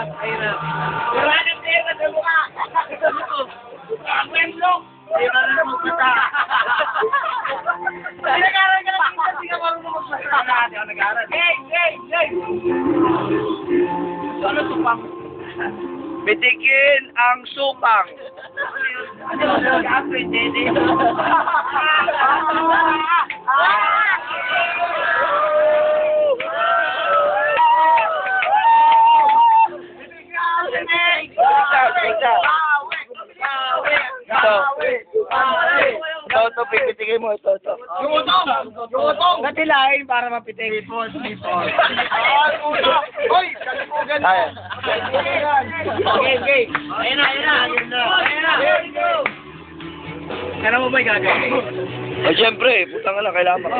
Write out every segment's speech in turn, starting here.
Mahirap, mahirap. Wala nang pera sa mukha. Ang memblok. Hindi na magpata. Nag-aaral ka lang, hindi ka marunong magpata. Hindi ako nag-aaral. Hey, hey, hey! Ano tupang? Bitikin ang supang. Ano ba nag-aaral, Dede? Ito, pipitigay mo. Ito, ito. Yung utong! Yung utong! Natilain para mapitig. Ah, ulo! Hoy! Kalimugan mo! Ay. Okay, okay. Ayun na, ayun na. Ayun na. Kaya mo ba yung gagawin? O, siyempre, putang na lang, kailangan pa.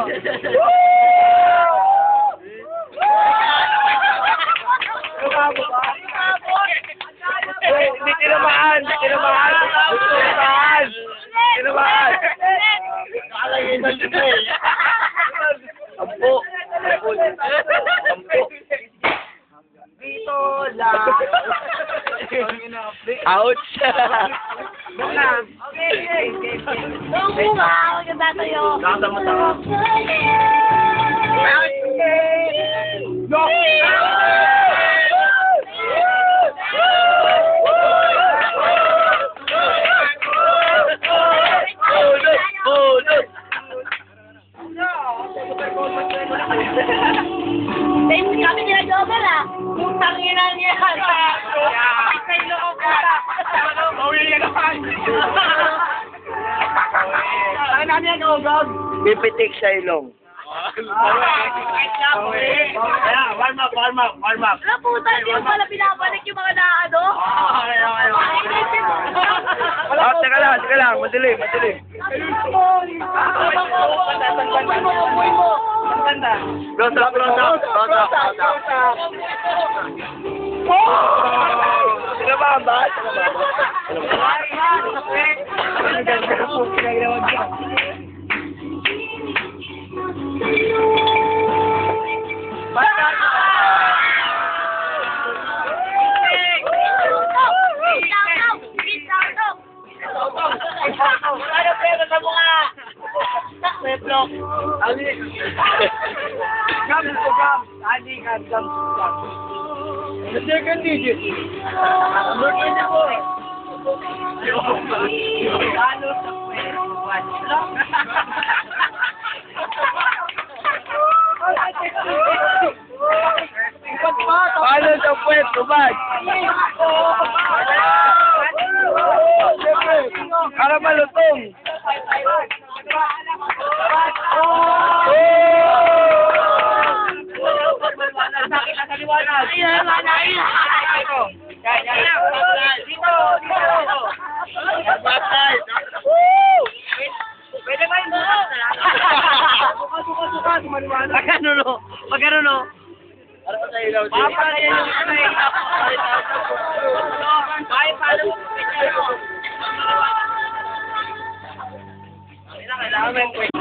Eh, Hindi tinamaan, hindi tinamaan. Hindi tinamaan. Hindi tinamaan. Ampo. Ampo. Ampo. Dito lang. Ouch. Okay, okay, okay. Nung bunga, maganda tayo. Nakasamata ka. No! Bunot! Yan, Ogog. Pipitik sa ilong. Warm up, warm up, warm up. Ano puta, hindi mo pala pinabalik yung mga naano? Okay, okay, okay. Ah, teka lang, teka lang. Madilim, madilim. Close up, close up, close up, close up. Sino ba ang bahat? Sino ba ang bahat? Sino ba? Ano mukha? Meblok. Ali. Gam to gam. Ali ka gam to gam. The second digit. Look in the boy. Lalo sa pwede. Paano sa puwet, tubad? Para malutong. Sakit na sa liwanag. Yan, yan, yan. Dito, dito. Batay. Pwede ba yung bukas na lang? Suka, suka, suka, sumaliwanag. Pag ano no? Pag ano no? Para sa ilaw. Papa, eh. Kahit paano mo Yung kwento.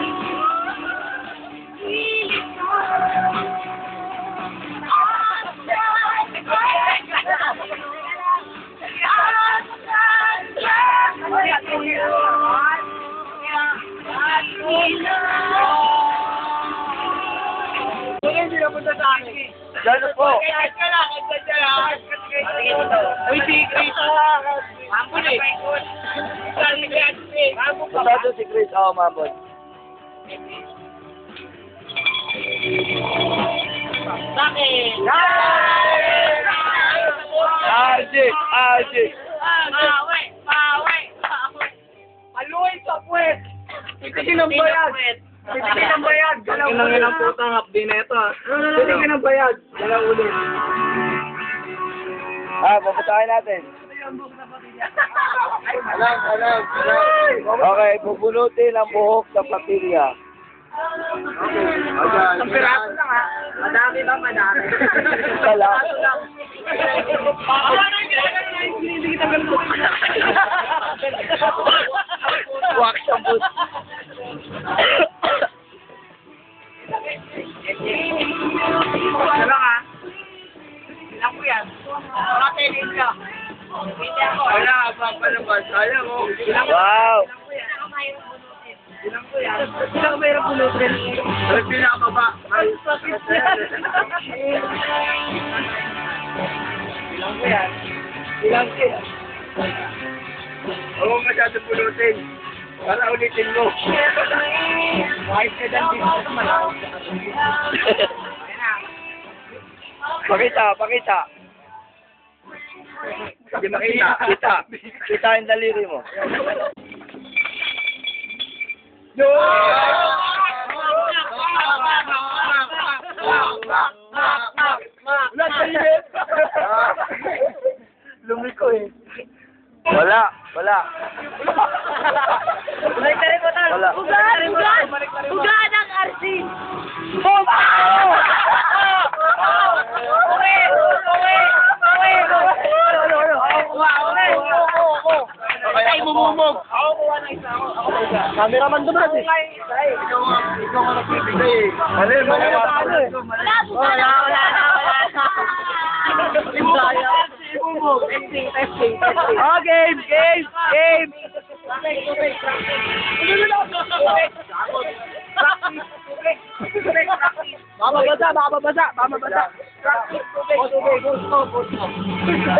Dito po. Uy, si Chris. Pasado si Chris. Oo, mabot. Bakit? Ajik, ajik. Mawe, mawe. Aluin sa puwet. Titigil ang bayad. Titigil ang bayad. Inang inang putang updi na ito. Titigil ang bayad. Galaw ulit. Ah, puputahin natin. Alam, alam, Okay, bubunutin ang buhok sa patilya. Isang piraso lang ha. Madami ba? Madami. Wala. Wax sa bus. Hindi ako. Wala, papalabas. Sayang, oh. Wow! Ilang mayroong pulutin? Ang pinakababa. Ay, Ilang ko yan? Ilang ko yan? Mo masyado pulutin. Para ulitin mo. Kahit ka dyan dito sa malawak sa Pakita, pakita. Hindi makita. Kita. Kita yung daliri mo. Lumiko eh. Wala, wala. Balik na rin ko tal. Wala. Ugan! Ugan! Ugan ang RC! Ay, Cameraman dumas eh. Ikaw nga nagbibigay. Mali, mali. Wala, wala, wala wala. Oh, game, game, game. Mababasa. Practice, tubig, tubig, gusto, gusto.